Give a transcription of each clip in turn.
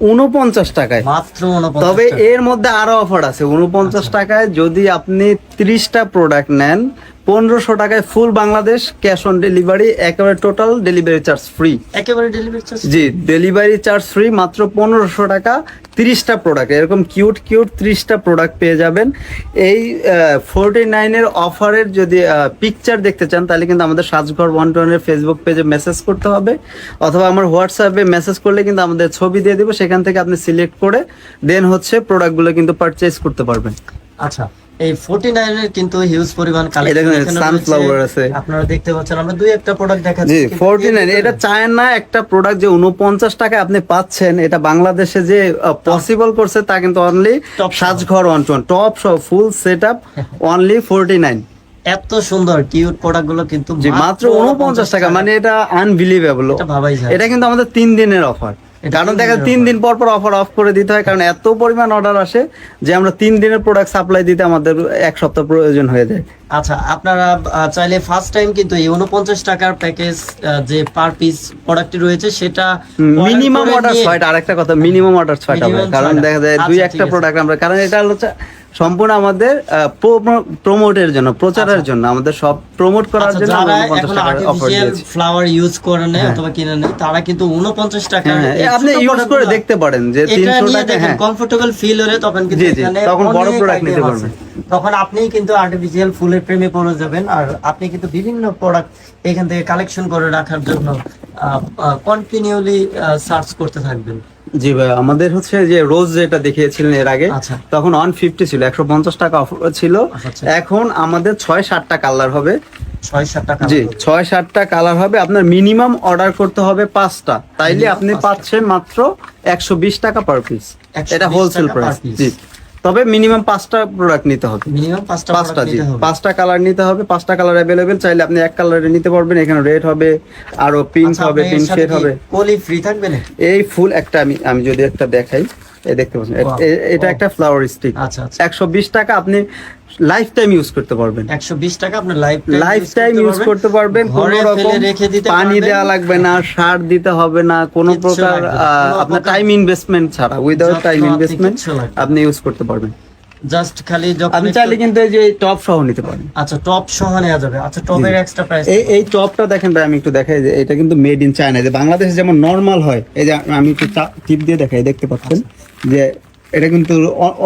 উনপঞ্চাশ টাকায়। মাত্র তবে এর মধ্যে আরও অফার আছে। উনপঞ্চাশ আচ্ছা। টাকায় যদি আপনি ত্রিশটা প্রোডাক্ট নেন পনেরোশো টাকায় full Bangladesh cash on delivery একেবারে টোটাল ডেলিভারি চার্জ ফ্রি একেবারে ডেলিভারি চার্জ জি ডেলিভারি চার্জ ফ্রি মাত্র পনেরোশো টাকা তিরিশটা প্রোডাক্ট এরকম কিউট কিউট ত্রিশটা প্রোডাক্ট পেয়ে যাবেন। এই ফোরটি নাইনের অফারের যদি পিকচার দেখতে চান তাহলে কিন্তু আমাদের সাজঘর ওয়ান টোয়ানের ফেসবুক পেজে মেসেজ করতে হবে। অথবা আমার হোয়াটসঅ্যাপে মেসেজ করলে কিন্তু আমাদের ছবি দিয়ে দিব। সেখান থেকে আপনি সিলেক্ট করে দেন হচ্ছে প্রোডাক্টগুলো কিন্তু পারচেস করতে পারবেন। আচ্ছা এই 49 এর কিন্তু হিউজ পরিমাণ কালেকশন sunflower আছে। আপনারা দেখতে পাচ্ছেন আমরা দুই একটা প্রোডাক্ট দেখাচ্ছি। জি ফোরটি নাইন এটা চায় না একটা প্রোডাক্ট যে উনপঞ্চাশ টাকায় আপনি পাচ্ছেন এটা বাংলাদেশে যে পসিবল করছে তা কিন্তু only Sajghor to top full set up only forty nine এত সুন্দর কিউট প্রোডাক্টগুলো কিন্তু মাত্র উনপঞ্চাশ টাকা মানে এটা আনবিলিভেবল এটা এটা কিন্তু আমাদের তিন দিনের অফার কারণ দেখেন দেখা তিন দিন পর পর অফার অফ করে দিতে হয় কারণ এত পরিমাণ অর্ডার আসে যে আমরা তিন দিনের প্রোডাক্ট সাপ্লাই দিতে আমাদের এক সপ্তাহ প্রয়োজন হয়ে যায়। আচ্ছা আপনারা চাইলে ফার্স্ট টাইম কিন্তু এই উনপঞ্চাশ টাকার প্যাকেজ যে পার পিস প্রোডাক্টটি রয়েছে সেটা মিনিমাম অর্ডার ছয়টা আরেকটা কথা মিনিমাম অর্ডার ছয়টা কারণ দেখা যায় দুই আচ্ছা, একটা প্রোডাক্ট আমরা কারণ এটা হচ্ছে সম্পূর্ণ আমাদের প্রমোটের জন্য প্রচারের জন্য আমাদের সব প্রমোট করার আচ্ছা, জন্য 49 ফ্লাওয়ার ইউজ করে নেয় অথবা কিনে নেয় তারা কিন্তু উনপঞ্চাশ টাকা হ্যাঁ, হ্যাঁ, আপনি ইউজ করে দেখতে পারেন যে টাকা হ্যাঁ। কমফোর্টেবল ফিল হলে তখন কিন্তু এখানে তখন বড় item নিতে পারবেন। তখন আপনি কিন্তু আর্টিফিশিয়াল ফুলের প্রেমে পড়ে যাবেন আর আপনি কিন্তু বিভিন্ন প্রোডাক্ট এখান থেকে কালেকশন করে রাখার জন্য কন্টিনিউলি সার্চ করতে থাকবেন। জি ভাই আমাদের হচ্ছে যে রোজ যেটা দেখিয়েছিলেন এর আগে আচ্ছা। তখন ওয়ান ফিফটি ছিল একশো পঞ্চাশ টাকা অফার ছিল। আচ্ছা। এখন আমাদের ছয় সাতটা কালার হবে জি ছয় সাতটা কালার হবে। আপনার মিনিমাম অর্ডার করতে হবে পাঁচটা। তাইলে আপনি পাচ্ছেন মাত্র একশো বিশ টাকা পার পিস এটা হোলসেল প্রাইস জি। তবে মিনিমাম পাঁচটা প্রোডাক্ট নিতে হবে। মিনিমাম পাঁচটা পাঁচটা জি হবে। পাঁচটা কালার নিতে হবে পাঁচটা কালার অ্যাভেলেবেল চাইলে আপনি এক কালারে নিতে পারবেন এখানে রেড হবে আরও পিঙ্ক আচ্ছা, হবে পিঙ্ক শেড হবে। কোলি ফ্রি থাকবে না? এই ফুল একটা আমি আমি যদি একটা দেখাই এই দেখতে পাচ্ছেন এটা একটা ফ্লাওয়ার স্টিক আচ্ছা আচ্ছা। একশো বিশ টাকা আপনি লাইফ টাইম ইউজ করতে পারবেন। একশো বিশ টাকা আপনার লাইফ লাইফ টাইম ইউজ করতে পারবেন কোনো রকম পানি দেওয়া লাগবে না সার দিতে হবে না কোনো প্রকার আপনার টাইম ইনভেস্টমেন্ট ছাড়া উইদাউট টাইম ইনভেস্টমেন্ট। আপনি ইউজ করতে পারবেন। জাস্ট খালি যখন আপনি চাইলে কিন্তু এই যে টপ সহ নিতে পারেন। আচ্ছা টপ সহ নেওয়া যাবে। আচ্ছা টপের এক্সট্রা প্রাইস এই এই টপটা দেখেন ভাই আমি একটু দেখাই যে এটা কিন্তু মেড ইন চায়না যে বাংলাদেশে যেমন নর্মাল হয় এই যে আমি একটু টিপ দিয়ে দেখাই দেখতে পাচ্ছেন? যে এটা কিন্তু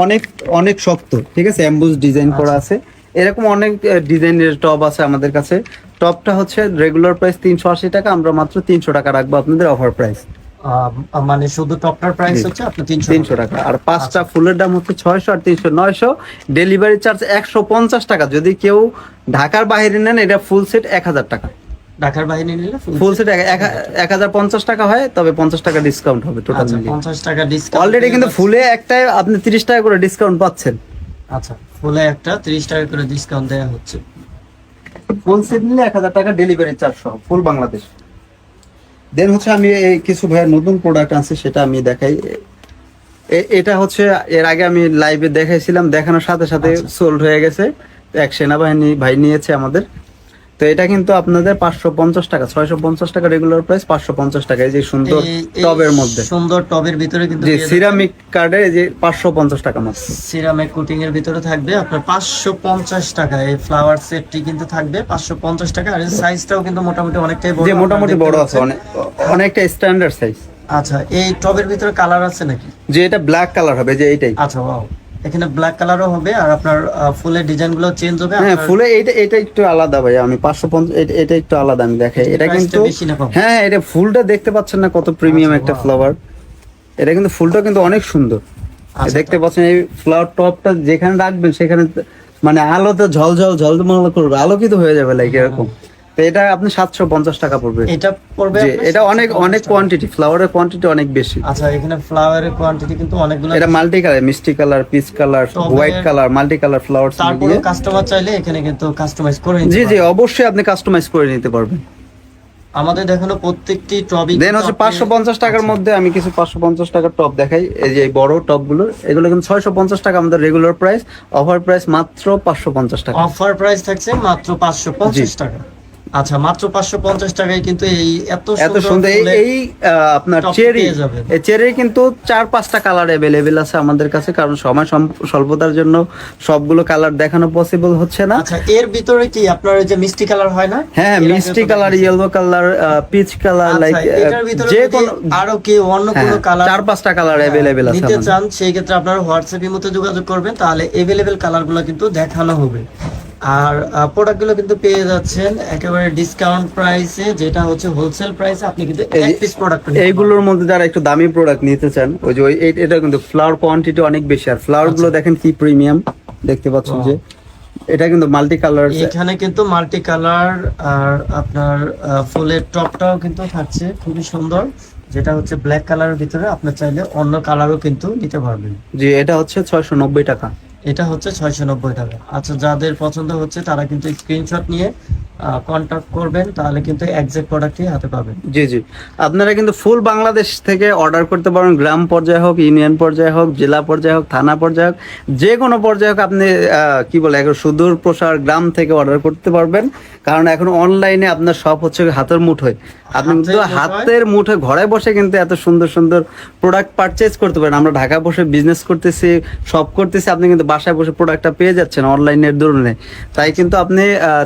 অনেক অনেক শক্ত ঠিক আছে? অ্যাম্বুস ডিজাইন করা আছে। এরকম অনেক ডিজাইনের টপ আছে আমাদের কাছে। টপটা হচ্ছে রেগুলার প্রাইস তিনশো আশি টাকা আমরা মাত্র তিনশো টাকা রাখব আপনাদের অফার প্রাইস মানে শুধু টপটার প্রাইস হচ্ছে আপনি তিনশো তিনশো টাকা? আর পাঁচটা ফুলের দাম হচ্ছে ছয়শো আর তিনশো নয়শো। ডেলিভারি চার্জ একশো পঞ্চাশ টাকা। যদি কেউ ঢাকার বাইরে নেন এটা ফুল সেট এক হাজার টাকা। ঢাকার বাইরে নিলে ফুল সেট এক হাজার পঞ্চাশ টাকা হয় তবে পঞ্চাশ টাকা ডিসকাউন্ট হবে টোটাল আচ্ছা পঞ্চাশ টাকা ডিসকাউন্ট অলরেডি কিন্তু ফুলে একটাই আপনি তিরিশ টাকা করে ডিসকাউন্ট পাচ্ছেন। আচ্ছা ফুলে একটা তিরিশ টাকা করে ডিসকাউন্ট দেওয়া হচ্ছে। ফুল সেট নিলে এক হাজার টাকা ডেলিভারি চার্জ সহ ফুল বাংলাদেশ। দেন হচ্ছে আমি এই কিছু ভাইয়ের নতুন প্রোডাক্ট আছে সেটা আমি দেখাই। এটা হচ্ছে এর আগে আমি লাইভে দেখাইছিলাম দেখানোর সাথে সাথে আচ্ছা। সোল্ড হয়ে গেছে। এক সেনাবাহিনী ভাই নিয়েছে আমাদের। তো এটা কিন্তু আপনাদের পাঁচশো পঞ্চাশ টাকা ছয়শো পঞ্চাশ টাকা রেগুলার প্রাইস পাঁচশো পঞ্চাশ টাকা। এই যে সুন্দর টবের মধ্যে। সুন্দর টবের ভিতরে কিন্তু যে সিরামিক কার্ডে যে পাঁচশো পঞ্চাশ টাকা মাত্র। সিরামিক কোটিং এর ভিতরে থাকবে আপনার পাঁচশো পঞ্চাশ টাকা। এই ফ্লাওয়ার সেটটি কিন্তু থাকবে পাঁচশো পঞ্চাশ টাকা। আর সাইজটাও কিন্তু মোটামুটি অনেকটাই বড়। যে মোটামুটি বড় আছে অনেকটা স্ট্যান্ডার্ড সাইজ আচ্ছা এই টবের ভিতরে কালার আছে নাকি? যে এটা ব্ল্যাক কালার হবে যে এইটাই। আচ্ছা ওয়াও এখানে ব্ল্যাক কালারও হবে আর আপনার ফুলের ডিজাইনগুলো চেঞ্জ হবে হ্যাঁ ফুলে এটা এটা একটু আলাদা ভাই আমি পাঁচশো পঞ্চাশ এটা একটু আলাদা আমি দেখাই। এটা কিন্তু কম? হ্যাঁ এটা ফুলটা দেখতে পাচ্ছেন না কত প্রিমিয়াম আচ্ছা, একটা ফ্লাওয়ার এটা কিন্তু ফুলটা কিন্তু অনেক সুন্দর। আচ্ছা, দেখতে পাচ্ছেন এই ফ্লাওয়ার টপটা যেখানে রাখবেন সেখানে মানে আলোতে ঝলঝল ঝলমল করবে আলোকিত হয়ে যাবে লাইক এরকম। তো এটা আপনি সাতশো পঞ্চাশ টাকা পড়বে। এটা পড়বে এটা অনেক অনেক কোয়ান্টিটি ফ্লাওয়ারের কোয়ান্টিটি অনেক বেশি। আচ্ছা এখানে ফ্লাওয়ারের কোয়ান্টিটি কিন্তু অনেকগুলো এটা মাল্টি কালার মিষ্টি colour peach colour white colour multi colour flower তারপরে কাস্টমার চাইলে এখানে কিন্তু কাস্টমাইজ করে জি জি অবশ্যই আপনি কাস্টমাইজ করে নিতে পারবেন। আমাদের দেখানো প্রত্যেকটি টবই দেন হচ্ছে পাঁচশো পঞ্চাশ টাকার আচ্ছা। মধ্যে আমি কিছু পাঁচশো পঞ্চাশ টাকার টপ দেখাই। এই যে বড় টপগুলো এগুলো কিন্তু ছয়শো পঞ্চাশ টাকা আমাদের রেগুলার প্রাইস অফার প্রাইস মাত্র পাঁচশো পঞ্চাশ টাকা। অফার প্রাইস থাকছে মাত্র পাঁচশো পঞ্চাশ টাকা। আচ্ছা মাত্র পাঁচশো পঞ্চাশ টাকায় কিন্তু এই এত এত সুন্দর এই- আপনার চেরি এই চেরি কিন্তু চার পাঁচটা কালার অ্যাভেলেবেল আছে আমাদের কাছে কারণ সময় স্বল্পতার জন্য সবগুলো কালার দেখানো পসিবল হচ্ছে না। আচ্ছা এর ভিতরে কি আপনার ওই যে মিষ্টি কালার হয় না? হ্যাঁ মিষ্টি colour yellow colour peach colour like যে কোনো আরও কি অন্য হ্যাঁ, কোনো কালার চার পাঁচটা কালার অ্যাভেলেবেল আছে নিতে চান সেই ক্ষেত্রে আপনারা হোয়াটসঅ্যাপের মধ্যে যোগাযোগ করবেন তাহলে এভেলেবেল কালারগুলো কিন্তু দেখানো হবে। আর প্রোডাক্টগুলো কিন্তু পেয়ে যাচ্ছেন একেবারে ডিসকাউন্ট প্রাইসে যেটা হচ্ছে হোলসেল প্রাইসে আপনি কিন্তু এক পিস প্রোডাক্ট এইগুলোর মধ্যে যারা একটু দামি প্রোডাক্ট নিতে চান ওই যে এটা কিন্তু ফ্লাওয়ার কোয়ান্টিটি অনেক বেশি। আর ফ্লাওয়ারগুলো দেখেন কি প্রিমিয়াম দেখতে পাচ্ছেন যে। এটা কিন্তু মাল্টি কালার এখানে কিন্তু মাল্টি কালার আর আপনার ফুলের টপটাও কিন্তু থাকছে খুবই সুন্দর। যেটা হচ্ছে ব্ল্যাক কালারের ভিতরে আপনার চাইলে অন্য কালারও কিন্তু নিতে পারবেন। জি এটা হচ্ছে ছয়শো নব্বই টাকা। এটা হচ্ছে ছয়শো নব্বই টাকা। আচ্ছা যাদের পছন্দ হচ্ছে তারা কিন্তু স্ক্রিনশট নিয়ে কন্ট্যাক্ট করবেন তাহলে কিন্তু একজ্যাক্ট প্রোডাক্টই হাতে পাবেন। জি জি। আপনারা কিন্তু ফুল বাংলাদেশ থেকে অর্ডার করতে পারেন গ্রাম পর্যায়ে হোক ইউনিয়ন পর্যায়ে হোক জেলা পর্যায়ে হোক থানা পর্যায়ে হোক যে কোনো পর্যায়ে হোক আপনি কি বলে এখন সুদূর প্রসার গ্রাম থেকে অর্ডার করতে পারবেন। কারণ এখন অনলাইনে আপনার সব হচ্ছে হাতের মুঠোয়। আপনি কিন্তু? হাতের মুঠোয় ঘরে বসে কিন্তু এত সুন্দর সুন্দর প্রোডাক্ট পারচেজ করতে পারেন। আমরা ঢাকা বসে বিজনেস করতেছি সব করতেছি আপনি কিন্তু বাসায় বসে প্রোডাক্টটা পেয়ে যাচ্ছেন অনলাইনের দরুনে তাই কিন্তু আপনি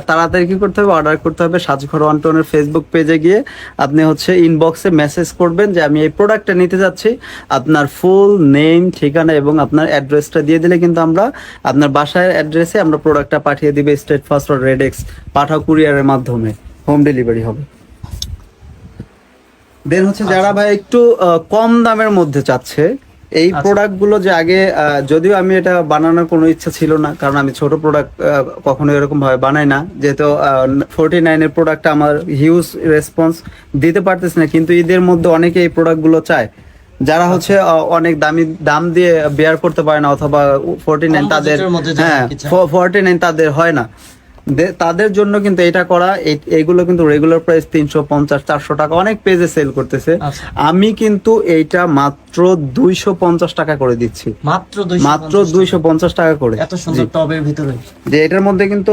তাড়াতাড়ি কি করতে হবে অর্ডার করতে হবে সাজঘর ওয়ান টোনের ফেসবুক পেজে গিয়ে আপনি হচ্ছে ইনবক্সে মেসেজ করবেন যে আমি এই প্রোডাক্টটা নিতে যাচ্ছি। আপনার ফুল নেম ঠিকানা এবং আপনার অ্যাড্রেসটা দিয়ে দিলে কিন্তু আমরা আপনার বাসায় অ্যাড্রেসে আমরা প্রোডাক্টটা পাঠিয়ে দিবে Steadfast or RedX Pathao কুরিয়ারের মাধ্যমে। হোম ডেলিভারি হবে। দেন হচ্ছে যারা ভাই একটু কম দামের মধ্যে চাচ্ছে এই আচ্ছা। প্রোডাক্টগুলো যে আগে যদিও আমি এটা বানানোর কোনো ইচ্ছা ছিল না কারণ আমি ছোট প্রোডাক্ট কখনো এরকম ভাবে বানাই না। যেহেতু ফোরটি নাইনের প্রোডাক্টটা আমার হিউজ রেসপন্স দিতে পারতেছে না কিন্তু ঈদের মধ্যে অনেকে এই প্রোডাক্টগুলো চায়। যারা হচ্ছে অনেক দামি দাম দিয়ে বেয়ার করতে পারে না অথবা ফোরটি নাইন তাদের হ্যাঁ ফোরটি নাইন তাদের হয় না। তাদের জন্য কিন্তু এটা করা এইগুলো কিন্তু রেগুলার প্রাইস তিনশো পঞ্চাশ চারশো টাকা অনেক পেজে সেল করতেছে। আচ্ছা। আমি কিন্তু এইটা মাত্র দুইশো পঞ্চাশ টাকা করে দিচ্ছি। মাত্র মাত্র দুইশো পঞ্চাশ টাকা করে। এত সুন্দর টবের ভিতরে। যে এটার মধ্যে কিন্তু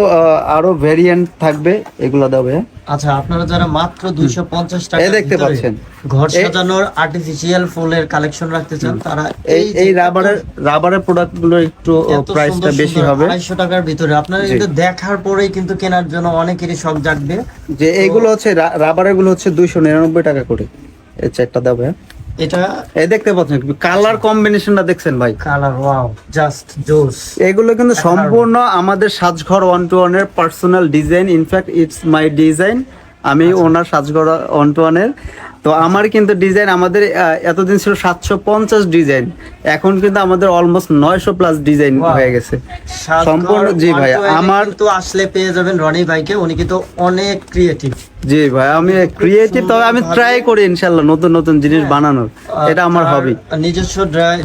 আরও ভেরিয়েন্ট থাকবে এগুলো দেবে আচ্ছা আপনারা যারা মাত্র দুইশো পঞ্চাশ টাকা দেখতে পাচ্ছেন। ঘর সাজানোর আর্টিফিশিয়াল ফুলের কালেকশন রাখতে চান তারা এই এই রাবারের রাবারের প্রোডাক্টগুলো একটু প্রাইসটা বেশি হবে। আড়াইশো টাকার ভিতরে। আপনারা। কিন্তু দেখার কিন্তু কেনার জন্য অনেকেরই শখ জাগবে। যে এইগুলো হচ্ছে রাবারেরগুলো হচ্ছে দুইশো নিরানব্বই টাকা করে। এই এটা এই দেখতে পাচ্ছেন কালার কম্বিনেশনটা দেখছেন ভাই। কালার ওয়াও জাস্ট জোস। এগুলো কিন্তু সম্পূর্ণ আমাদের সাজঘর ওয়ান টু ওয়ানের personal design in fact it's my design আমি ওনার সাজঘর ওয়ান টু ওয়ানের তো আমার কিন্তু ডিজাইন আমাদের এতদিন ছিল সাতশো পঞ্চাশ ডিজাইন এখন কিন্তু আমাদের অলমোস্ট নয়শো প্লাস ডিজাইন হয়ে গেছে। সম্পূর্ণ জি ভাই আমার তো আসলে পেয়ে যাবেন রনি ভাইকে উনি কিন্তু অনেক ক্রিয়েটিভ জি ভাই আমি ক্রিয়েটিভ তবে আমি ট্রাই করি ইনশাল্লাহ নতুন নতুন জিনিস বানানোর। এটা আমার হবি নিজস্ব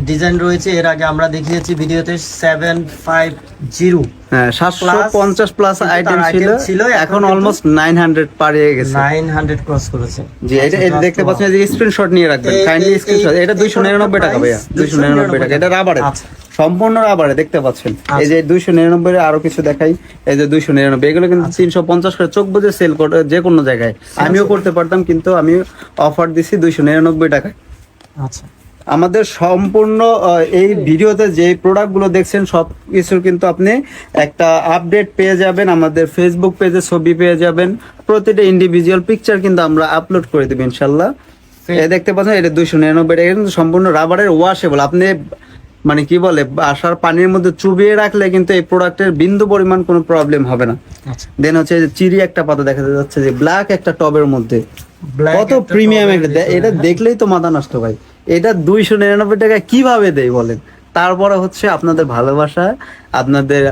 ডিজাইন রয়েছে এর আগে আমরা দেখিয়েছি ভিডিওতে সেভেন ফাইভ জিরো হ্যাঁ সাতশো পঞ্চাশ প্লাস আইটেম ছিল ছিল, এখন অলমোস্ট নাইন হান্ড্রেড পারিয়ে গেছে। নাইন হান্ড্রেড ক্রস করেছে। জি এটা এটা দেখতে. পাচ্ছেন যে স্ক্রিনশট নিয়ে রাখবেন। কাইন্ডলি স্ক্রিনশট এটা দুইশো নিরানব্বই টাকা ভাইয়া দুইশো নিরানব্বই টাকা এটা রাবারে আচ্ছা। সম্পূর্ণ রাবারে দেখতে পাচ্ছেন। এই যে দুইশো নিরানব্বই আরও কিছু দেখাই। এই যে দুইশো নিরানব্বই এগুলো কিন্তু আচ্ছা। তিনশো পঞ্চাশ করে চোখ বুঝে সেল করে যে কোনো জায়গায় আমিও করতে পারতাম কিন্তু আমি অফার দিছি দুইশো নিরানব্বই টাকায়। আচ্ছা। আমাদের সম্পূর্ণ এই ভিডিওতে যে প্রোডাক্টগুলো দেখছেন সব কিছুর কিন্তু আপনি একটা আপডেট পেয়ে যাবেন। আমাদের ফেসবুক পেজে ছবি পেয়ে যাবেন। প্রতিটা ইন্ডিভিজুয়াল পিকচার কিন্তু আমরা আপলোড করে দেবো ইনশাল্লাহ। দেখতে পাচ্ছেন এটা দুইশো নিরানব্বই টাকা কিন্তু সম্পূর্ণ রাবারের ওয়াশেবল আপনি মানে কি বলে আসার পানির মধ্যে চুবিয়ে রাখলে কিন্তু এই প্রোডাক্টের বিন্দু পরিমাণ কোনো প্রবলেম হবে না। আচ্ছা। দেন হচ্ছে যে চিরি একটা পাতা দেখা যাচ্ছে যে ব্ল্যাক একটা টবের মধ্যে। কত প্রিমিয়াম এটা। দেখলেই তো মাথা নষ্ট ভাই। এটা দুইশো নিরানব্বই টাকা কীভাবে দেয় বলেন? তারপরে হচ্ছে আপনাদের ভালোবাসা আপনাদের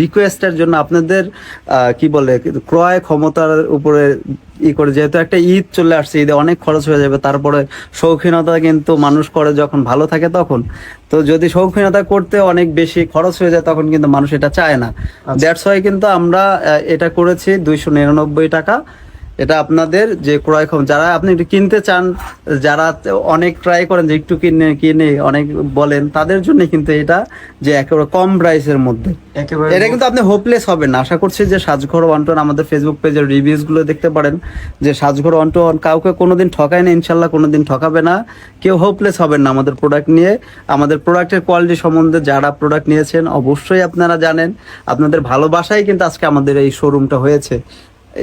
রিকোয়েস্টের জন্য আপনাদের কি বলে ক্রয় ক্ষমতার উপরে ই করে যেহেতু একটা ঈদ চলে আসছে ঈদে অনেক খরচ হয়ে যাবে তারপরে শৌখিনতা কিন্তু মানুষ করে যখন ভালো থাকে তখন। তো যদি শৌখিনতা করতে অনেক বেশি খরচ হয়ে যায় তখন কিন্তু মানুষ এটা চায় না। দ্যাটস ওয়াই কিন্তু আমরা এটা করেছি দুইশো নিরানব্বই টাকা। এটা আপনাদের যে ক্রয় ক্ষম যারা আপনি একটু কিনতে চান যারা অনেক ট্রাই করেন যে একটু কিনে কিনে অনেক বলেন তাদের জন্য কিন্তু এটা যে একেবারে কম প্রাইসের মধ্যে। এটা কিন্তু আপনি হোপলেস হবেন না। আশা করছি যে সাজঘর ওয়ান্টন আমাদের ফেসবুক পেজের রিভিউজগুলো দেখতে পারেন যে সাজঘর ওয়ান্টন কাউকে কোনোদিন ঠকায় না ইনশাল্লাহ কোনোদিন ঠকাবে না। কেউ হোপলেস হবেন না আমাদের প্রোডাক্ট নিয়ে। আমাদের প্রোডাক্টের কোয়ালিটি সম্বন্ধে যারা প্রোডাক্ট নিয়েছেন অবশ্যই আপনারা জানেন। আপনাদের ভালোবাসাই কিন্তু আজকে আমাদের এই শোরুমটা হয়েছে।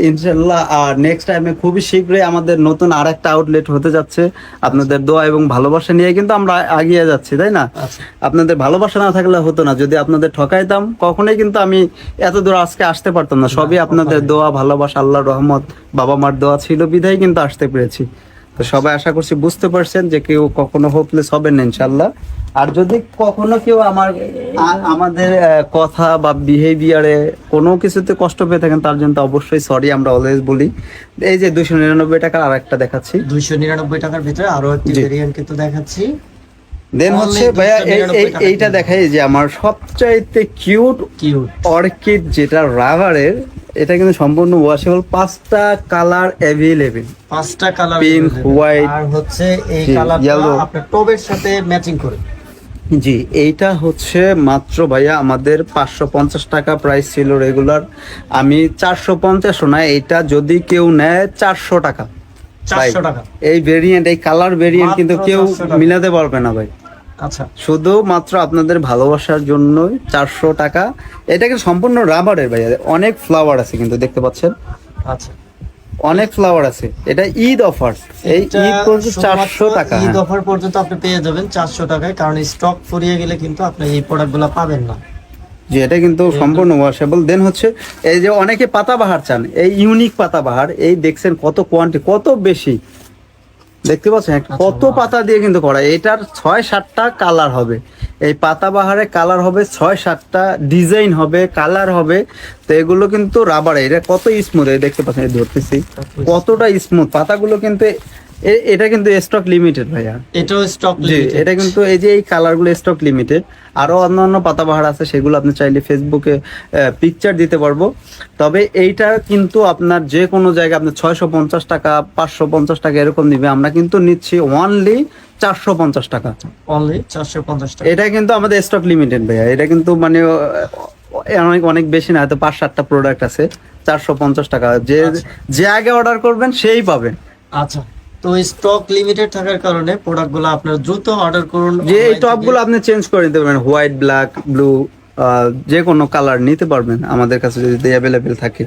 ইনশাল্লাহ আর নেক্সট টাইমে খুবই শীঘ্রই আমাদের নতুন আর একটা আউটলেট হতে যাচ্ছে। আপনাদের দোয়া এবং ভালোবাসা নিয়ে কিন্তু আমরা এগিয়ে যাচ্ছি তাই না? আচ্ছা। আপনাদের ভালোবাসা না থাকলে হতো না। যদি আপনাদের ঠকাইতাম কখনোই কিন্তু আমি এত দূর আজকে আসতে পারতাম না। সবই আপনাদের দোয়া ভালোবাসা আল্লাহ রহমত বাবা মার দোয়া ছিল বিধায় কিন্তু আসতে পেরেছি। তো সবাই আশা করছি বুঝতে পারছেন যে কেউ কখনো হোপলেস হবেন না ইনশাল্লাহ আর যদি কখনো কেউ আমার আমাদের কথা বা বিহেভিয়ারে কোনো কিছুতে কষ্ট পেয়ে থাকেন তার জন্য তো অবশ্যই সরি আমরা অলওয়েজ বলি। এই যে দুইশো নিরানব্বই টাকার আর একটা দেখাচ্ছি। দুইশো নিরানব্বই টাকার ভিতরে আরও একটি। ভেরিয়েন্ট কিন্তু দেখাচ্ছি। দেন হচ্ছে ভাইয়া এই- 299 এই- টাকা এইটা দেখাই যে আমার সবচাইতে কিউট কিউট অর্কিড যেটা রাবারের এটা কিন্তু সম্পূর্ণ ওয়াশেবল পাঁচটা কালার অ্যাভেলেবেল পাঁচটা কালার Pink, white, আর হচ্ছে এই জি, কালারটা আপনার টবের সাথে ম্যাচিং করে। জি এইটা হচ্ছে মাত্র ভাইয়া আমাদের পাঁচশো পঞ্চাশ টাকা প্রাইস ছিল রেগুলার আমি চারশো পঞ্চাশ না এটা যদি কেউ নেয় চারশো টাকা। এই ভেরিয়েন্ট এই কালার ভেরিয়েন্ট কিন্তু কেউ মিলাতে পারবে না ভাই। আচ্ছা। শুধু মাত্র আপনাদের ভালোবাসার জন্যই চারশো টাকা। এটা কিন্তু সম্পূর্ণ রাবারের ভাইয়া। অনেক ফ্লাওয়ার আছে কিন্তু দেখতে পাচ্ছেন। আচ্ছা। অনেক ফ্লাওয়ার আছে। এটা ঈদ অফার এই ঈদ পর্যন্ত চারশো টাকা। ঈদ। অফার পর্যন্ত আপনি পেয়ে যাবেন চারশো টাকায়। কারণ স্টক ফুরিয়ে গেলে কিন্তু আপনি এই প্রোডাক্টগুলো পাবেন না। যে এটা কিন্তু সম্পূর্ণ ওয়াশেবল দেন হচ্ছে এই যে অনেকে পাতাবাহার চান এই ইউনিক পাতাবাহার এই দেখছেন কত কোয়ান্টি কত বেশি। দেখতে পাচ্ছেন? আচ্ছা, কত পাতা দিয়ে কিন্তু করা। এটার ছয় সাতটা কালার হবে। এই পাতাবাহারে কালার হবে ছয় সাতটা ডিজাইন হবে কালার হবে। তো এগুলো কিন্তু রাবার। এটা কত স্মুথ এই দেখতে পাচ্ছেন ধরতেছি। কতটা স্মুথ। পাতাগুলো কিন্তু এটা কিন্তু স্টক লিমিটেড ভাইয়া। এটাও স্টক জি এটা কিন্তু এই যে এই কালারগুলো স্টক লিমিটেড আরও অন্যান্য পাতাবাহার আছে সেগুলো আপনি চাইলে ফেসবুকে পিকচার দিতে পারব। তবে এইটা কিন্তু আপনার যে কোনো জায়গায় আপনি ছয়শো পঞ্চাশ টাকা পাঁচশো পঞ্চাশ টাকা এরকম নিবে আমরা কিন্তু নিচ্ছি ওনলি চারশো পঞ্চাশ টাকা। অনলি চারশো পঞ্চাশ টাকা। এটা কিন্তু আমাদের স্টক লিমিটেড ভাইয়া। এটা কিন্তু মানে অনেক অনেক বেশি না হয়তো পাঁচ সাতটা প্রোডাক্ট আছে চারশো পঞ্চাশ টাকা। যে আচ্ছা। যে আগে অর্ডার করবেন সেই পাবেন আচ্ছা। তো স্টক লিমিটেড থাকার কারণে প্রোডাক্টগুলো আপনার দ্রুত অর্ডার করুন যে এই online টপ থেকে। গুলো আপনি চেঞ্জ করে নিতে পারবেন হোয়াইট ব্ল্যাক ব্লু যে কোনো কালার নিতে পারবেন আমাদের কাছে যদি অ্যাভেলেবেল থাকে